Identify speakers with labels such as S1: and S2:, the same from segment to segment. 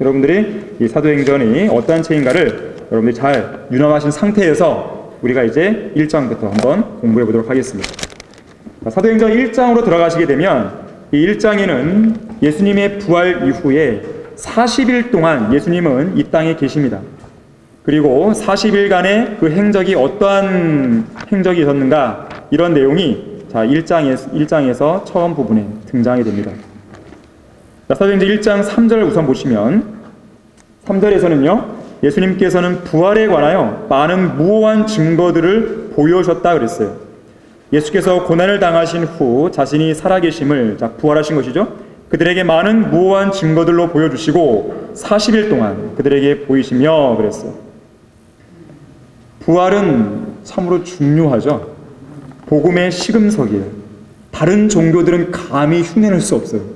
S1: 여러분들이 이 사도행전이 어떠한 책인가를 여러분들이 잘 유념하신 상태에서 우리가 이제 1장부터 한번 공부해 보도록 하겠습니다. 자, 사도행전 1장으로 들어가시게 되면 이 1장에는 예수님의 부활 이후에 40일 동안 예수님은 이 땅에 계십니다. 그리고 40일간의 그 행적이 어떠한 행적이 있었는가 이런 내용이 자 1장에서, 1장에서 처음 부분에 등장이 됩니다. 자, 사도행전 1장 3절을 우선 보시면 3절에서는요. 예수님께서는 부활에 관하여 많은 무호한 증거들을 보여주셨다 그랬어요. 예수께서 고난을 당하신 후 자신이 살아계심을 자, 부활하신 것이죠. 그들에게 많은 무호한 증거들로 보여주시고 40일 동안 그들에게 보이시며 그랬어요. 부활은 참으로 중요하죠. 복음의 시금석이에요. 다른 종교들은 감히 흉내낼 수 없어요.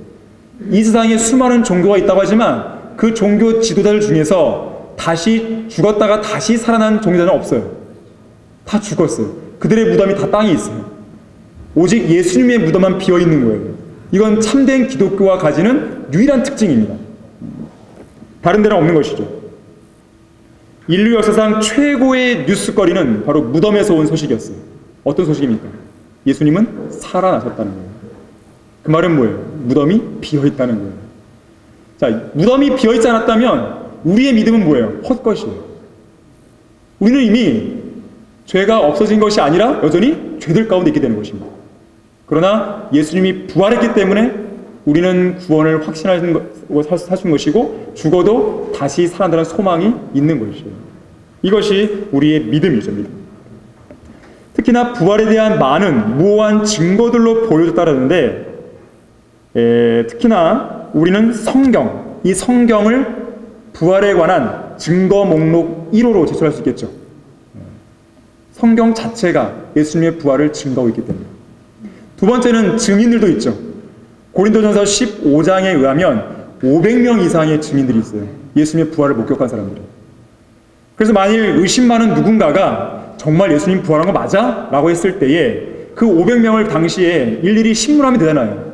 S1: 이 세상에 수많은 종교가 있다고 하지만 그 종교 지도자들 중에서 다시 죽었다가 다시 살아난 종교자는 없어요. 다 죽었어요. 그들의 무덤이 다 땅에 있어요. 오직 예수님의 무덤만 비어 있는 거예요. 이건 참된 기독교가 가지는 유일한 특징입니다. 다른 데는 없는 것이죠. 인류 역사상 최고의 뉴스거리는 바로 무덤에서 온 소식이었어요. 어떤 소식입니까? 예수님은 살아나셨다는 거예요. 그 말은 뭐예요? 무덤이 비어 있다는 거예요. 자, 무덤이 비어 있지 않았다면 우리의 믿음은 뭐예요? 헛것이에요. 우리는 이미 죄가 없어진 것이 아니라 여전히 죄들 가운데 있게 되는 것입니다. 그러나 예수님이 부활했기 때문에 우리는 구원을 확신하신 것, 사신 것이고 죽어도 다시 살아나는 소망이 있는 것이에요. 이것이 우리의 믿음이죠, 믿음. 특히나 부활에 대한 많은 무호한 증거들로 보여줬다라는데 에, 특히나 우리는 성경, 이 성경을 부활에 관한 증거 목록 1호로 제출할 수 있겠죠. 성경 자체가 예수님의 부활을 증거하고 있기 때문에. 두 번째는 증인들도 있죠. 고린도전서 15장에 의하면 500명 이상의 증인들이 있어요. 예수님의 부활을 목격한 사람들이. 그래서 만일 의심 많은 누군가가 정말 예수님 부활한 거 맞아? 라고 했을 때에 그 500명을 당시에 일일이 신문하면 되잖아요.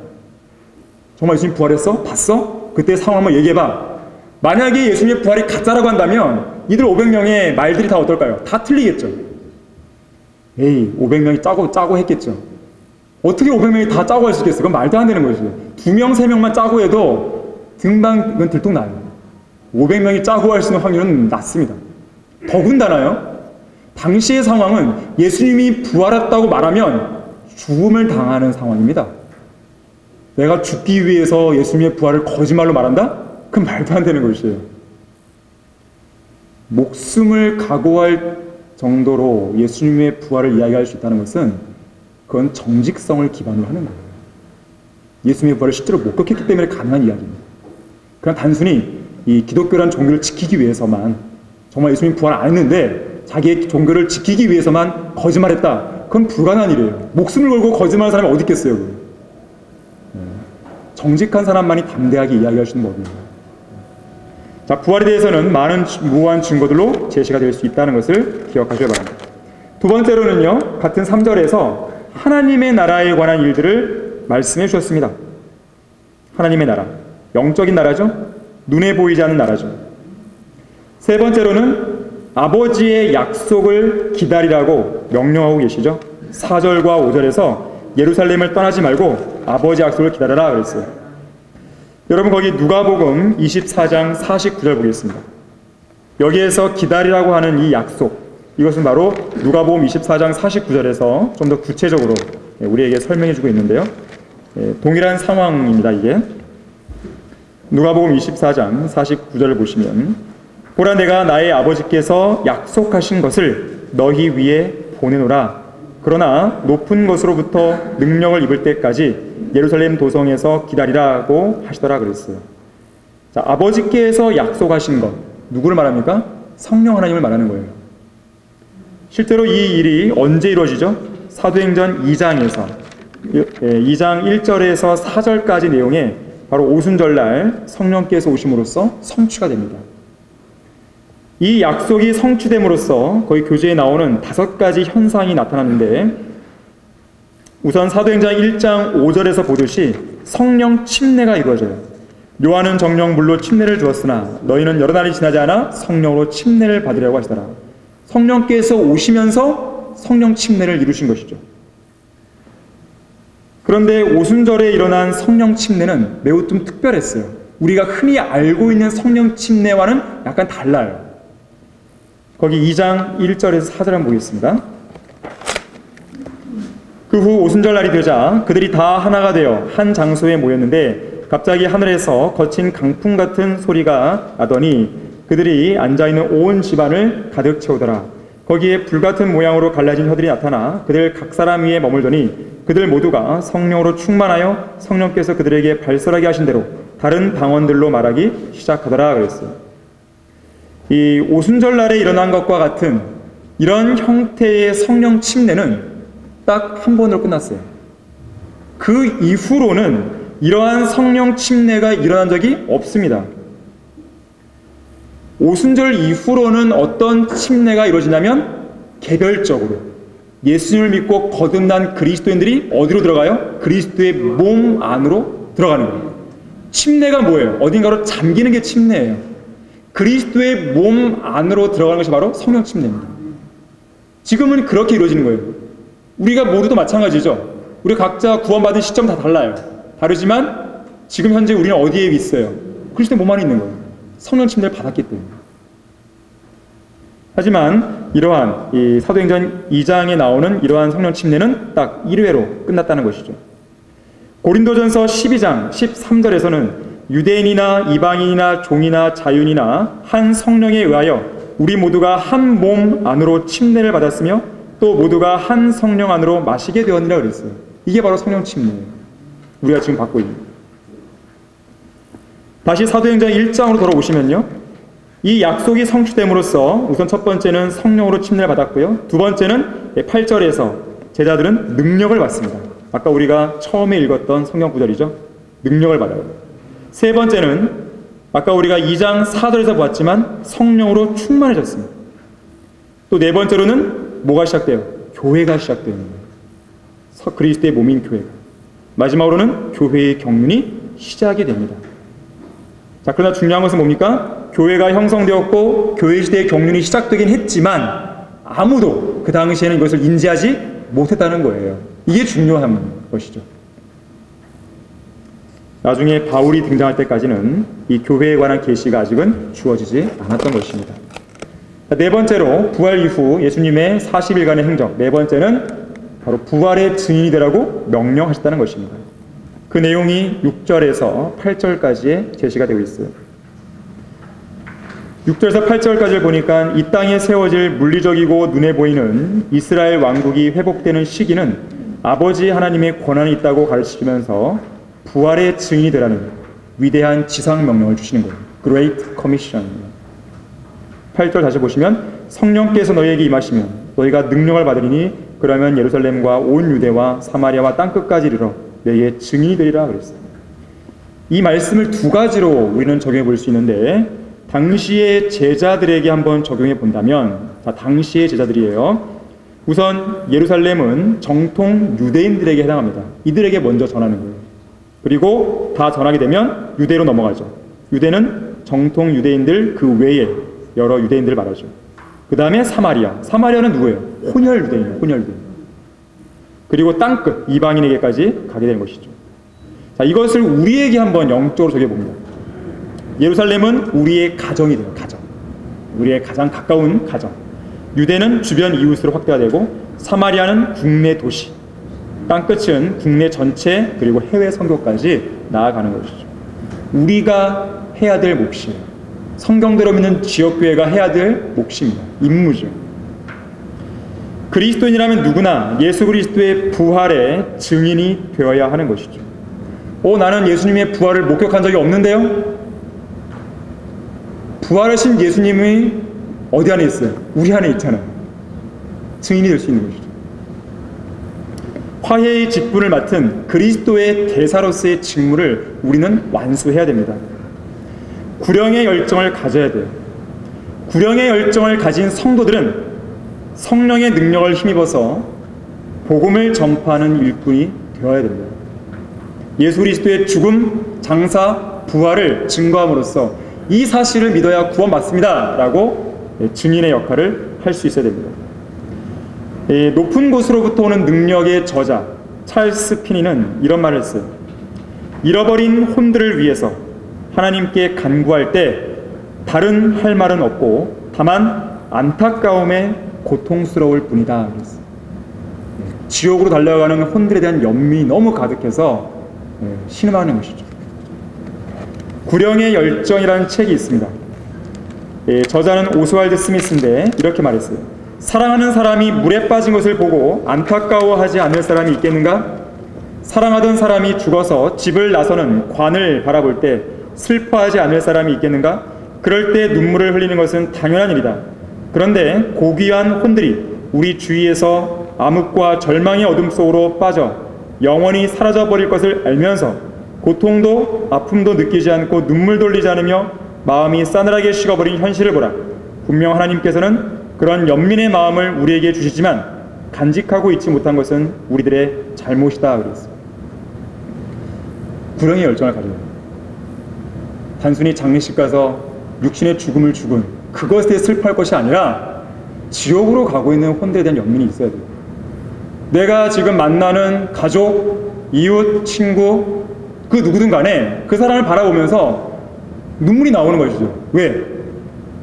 S1: 정말 예수님 부활했어? 봤어? 그때 상황 한번 얘기해봐. 만약에 예수님의 부활이 가짜라고 한다면 이들 500명의 말들이 다 어떨까요? 다 틀리겠죠. 에이, 500명이 짜고 짜고 했겠죠. 어떻게 500명이 다 짜고 할 수 있겠어요? 그건 말도 안 되는 거죠. 두 명, 세 명만 짜고 해도 등방은 들통나요. 500명이 짜고 할 수 있는 확률은 낮습니다. 더군다나요. 당시의 상황은 예수님이 부활했다고 말하면 죽음을 당하는 상황입니다. 내가 죽기 위해서 예수님의 부활을 거짓말로 말한다? 그건 말도 안 되는 것이에요. 목숨을 각오할 정도로 예수님의 부활을 이야기할 수 있다는 것은 그건 정직성을 기반으로 하는 거예요. 예수님의 부활을 실제로 목격했기 때문에 가능한 이야기입니다. 그냥 단순히 이 기독교란 종교를 지키기 위해서만 정말 예수님 부활 안 했는데 자기의 종교를 지키기 위해서만 거짓말했다. 그건 불가능한 일이에요. 목숨을 걸고 거짓말하는 사람이 어디 있겠어요. 네. 정직한 사람만이 담대하게 이야기할 수 있는 법입니다. 자, 부활에 대해서는 많은 무한 증거들로 제시가 될 수 있다는 것을 기억하셔야 바랍니다. 두 번째로는요, 같은 3절에서 하나님의 나라에 관한 일들을 말씀해 주셨습니다. 하나님의 나라. 영적인 나라죠? 눈에 보이지 않는 나라죠. 세 번째로는 아버지의 약속을 기다리라고 명령하고 계시죠. 4절과 5절에서 예루살렘을 떠나지 말고 아버지 약속을 기다려라 그랬어요. 여러분 거기 누가복음 24장 49절 보겠습니다. 여기에서 기다리라고 하는 이 약속 이것은 바로 누가복음 24장 49절에서 좀 더 구체적으로 우리에게 설명해 주고 있는데요. 예, 동일한 상황입니다, 이게. 누가복음 24장 49절을 보시면 보라 내가 나의 아버지께서 약속하신 것을 너희 위에 보내노라. 그러나 높은 것으로부터 능력을 입을 때까지 예루살렘 도성에서 기다리라고 하시더라 그랬어요. 자, 아버지께서 약속하신 것 누구를 말합니까? 성령 하나님을 말하는 거예요. 실제로 이 일이 언제 이루어지죠? 사도행전 2장에서 2장 1절에서 4절까지 내용에 바로 오순절날 성령께서 오심으로써 성취가 됩니다. 이 약속이 성취됨으로써 거의 교재에 나오는 다섯 가지 현상이 나타났는데 우선 사도행전 1장 5절에서 보듯이 성령 침례가 이루어져요. 요한은 정령 물로 침례를 주었으나 너희는 여러 날이 지나지 않아 성령으로 침례를 받으려고 하시더라. 성령께서 오시면서 성령 침례를 이루신 것이죠. 그런데 오순절에 일어난 성령 침례는 매우 좀 특별했어요. 우리가 흔히 알고 있는 성령 침례와는 약간 달라요. 거기 2장 1절에서 4절 한번 보겠습니다. 그 후 오순절 날이 되자 그들이 다 하나가 되어 한 장소에 모였는데 갑자기 하늘에서 거친 강풍 같은 소리가 나더니 그들이 앉아 있는 온 집안을 가득 채우더라. 거기에 불 같은 모양으로 갈라진 혀들이 나타나 그들 각 사람 위에 머물더니 그들 모두가 성령으로 충만하여 성령께서 그들에게 발설하게 하신 대로 다른 방언들로 말하기 시작하더라 그랬어요. 이 오순절 날에 일어난 것과 같은 이런 형태의 성령 침례는 딱 한 번으로 끝났어요. 그 이후로는 이러한 성령 침례가 일어난 적이 없습니다. 오순절 이후로는 어떤 침례가 이루어지냐면 개별적으로 예수님을 믿고 거듭난 그리스도인들이 어디로 들어가요? 그리스도의 몸 안으로 들어가는 거예요. 침례가 뭐예요? 어딘가로 잠기는 게 침례예요. 그리스도의 몸 안으로 들어가는 것이 바로 성령 침례입니다. 지금은 그렇게 이루어지는 거예요. 우리가 모두도 마찬가지죠. 우리 각자 구원받은 시점 다 달라요. 다르지만 지금 현재 우리는 어디에 있어요? 그리스도의 몸 안에 있는 거예요. 성령 침례를 받았기 때문에. 하지만 이러한 이 사도행전 2장에 나오는 이러한 성령 침례는 딱 1회로 끝났다는 것이죠. 고린도전서 12장 13절에서는 유대인이나 이방인이나 종이나 자윤이나 한 성령에 의하여 우리 모두가 한 몸 안으로 침례를 받았으며 또 모두가 한 성령 안으로 마시게 되었느라 그랬어요. 이게 바로 성령 침례예요. 우리가 지금 받고 있는. 다시 사도행전 1장으로 돌아오시면요. 이 약속이 성취됨으로써 우선 첫 번째는 성령으로 침례를 받았고요. 두 번째는 8절에서 제자들은 능력을 받습니다. 아까 우리가 처음에 읽었던 성경 구절이죠. 능력을 받아요. 세 번째는 아까 우리가 2장 4절에서 보았지만 성령으로 충만해졌습니다. 또 네 번째로는 뭐가 시작돼요? 교회가 시작되는 거예요. 그리스도의 몸인 교회가. 마지막으로는 교회의 경륜이 시작이 됩니다. 자, 그러나 중요한 것은 뭡니까? 교회가 형성되었고 교회 시대의 경륜이 시작되긴 했지만 아무도 그 당시에는 이것을 인지하지 못했다는 거예요. 이게 중요한 것이죠. 나중에 바울이 등장할 때까지는 이 교회에 관한 계시가 아직은 주어지지 않았던 것입니다. 네 번째로 부활 이후 예수님의 40일간의 행적. 네 번째는 바로 부활의 증인이 되라고 명령하셨다는 것입니다. 그 내용이 6절에서 8절까지의 제시가 되고 있어요. 6절에서 8절까지를 보니까 이 땅에 세워질 물리적이고 눈에 보이는 이스라엘 왕국이 회복되는 시기는 아버지 하나님의 권한이 있다고 가르치면서 부활의 증인이 되라는 위대한 지상 명령을 주시는 거예요. Great Commission. 8절 다시 보시면 성령께서 너희에게 임하시면 너희가 능력을 받으리니 그러면 예루살렘과 온 유대와 사마리아와 땅 끝까지 이르러 내게 증인이 되리라 그랬어요. 이 말씀을 두 가지로 우리는 적용해 볼 수 있는데 당시의 제자들에게 한번 적용해 본다면 자, 당시의 제자들이에요. 우선 예루살렘은 정통 유대인들에게 해당합니다. 이들에게 먼저 전하는 거예요. 그리고 다 전하게 되면 유대로 넘어가죠. 유대는 정통 유대인들 그 외에 여러 유대인들을 말하죠. 그 다음에 사마리아. 사마리아는 누구예요? 혼혈 유대인이에요. 혼혈 유대인. 그리고 땅끝 이방인에게까지 가게 되는 것이죠. 자, 이것을 우리에게 한번 영적으로 적해 봅니다. 예루살렘은 우리의 가정이 돼요. 가정. 우리의 가장 가까운 가정. 유대는 주변 이웃으로 확대가 되고 사마리아는 국내 도시. 땅끝은 국내 전체 그리고 해외 선교까지 나아가는 것이죠. 우리가 해야 될 몫이에요. 성경대로 믿는 지역교회가 해야 될 몫입니다. 임무죠. 그리스도인이라면 누구나 예수 그리스도의 부활의 증인이 되어야 하는 것이죠. 오, 나는 예수님의 부활을 목격한 적이 없는데요? 부활하신 예수님이 어디 안에 있어요? 우리 안에 있잖아요. 증인이 될 수 있는 것이죠. 화해의 직분을 맡은 그리스도의 대사로서의 직무를 우리는 완수해야 됩니다. 구령의 열정을 가져야 돼요. 구령의 열정을 가진 성도들은 성령의 능력을 힘입어서 복음을 전파하는 일꾼이 되어야 됩니다. 예수 그리스도의 죽음, 장사, 부활을 증거함으로써 이 사실을 믿어야 구원 받습니다 라고 예, 증인의 역할을 할 수 있어야 됩니다. 이 높은 곳으로부터 오는 능력의 저자 찰스 피니는 이런 말을 했어요. 잃어버린 혼들을 위해서 하나님께 간구할 때 다른 할 말은 없고 다만 안타까움에 고통스러울 뿐이다. 지옥으로 달려가는 혼들에 대한 연민이 너무 가득해서 예, 신음하는 것이죠. 구령의 열정이라는 책이 있습니다. 예, 저자는 오스왈드 스미스인데 이렇게 말했어요. 사랑하는 사람이 물에 빠진 것을 보고 안타까워하지 않을 사람이 있겠는가? 사랑하던 사람이 죽어서 집을 나서는 관을 바라볼 때 슬퍼하지 않을 사람이 있겠는가? 그럴 때 눈물을 흘리는 것은 당연한 일이다. 그런데 고귀한 혼들이 우리 주위에서 암흑과 절망의 어둠 속으로 빠져 영원히 사라져 버릴 것을 알면서 고통도 아픔도 느끼지 않고 눈물 돌리지 않으며 마음이 싸늘하게 식어버린 현실을 보라. 분명 하나님께서는 그런 연민의 마음을 우리에게 주시지만 간직하고 있지 못한 것은 우리들의 잘못이다 그랬어요. 구령의 열정을 가져요. 단순히 장례식 가서 육신의 죽음을 죽은 그것에 슬퍼할 것이 아니라 지옥으로 가고 있는 혼들에 대한 연민이 있어야 돼요. 내가 지금 만나는 가족, 이웃, 친구, 그 누구든 간에 그 사람을 바라보면서 눈물이 나오는 것이죠. 왜?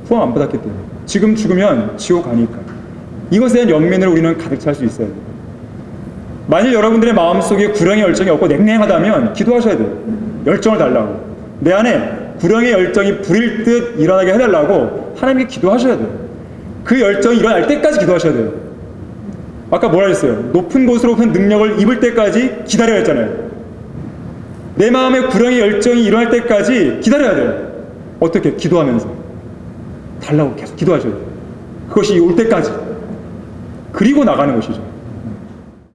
S1: 후원 안 받았기 때문에. 지금 죽으면 지옥 가니까. 이것에 대한 연민을 우리는 가득 찰 수 있어야 돼요. 만일 여러분들의 마음속에 구령의 열정이 없고 냉랭하다면 기도하셔야 돼요. 열정을 달라고. 내 안에 구령의 열정이 불일 듯 일어나게 해달라고 하나님께 기도하셔야 돼요. 그 열정이 일어날 때까지 기도하셔야 돼요. 아까 뭐라 했어요? 높은 곳으로 큰 능력을 입을 때까지 기다려야 했잖아요. 내 마음에 구령의 열정이 일어날 때까지 기다려야 돼요. 어떻게? 기도하면서. 달라고 계속 기도하셔야 돼요. 그것이 올 때까지. 그리고 나가는 것이죠.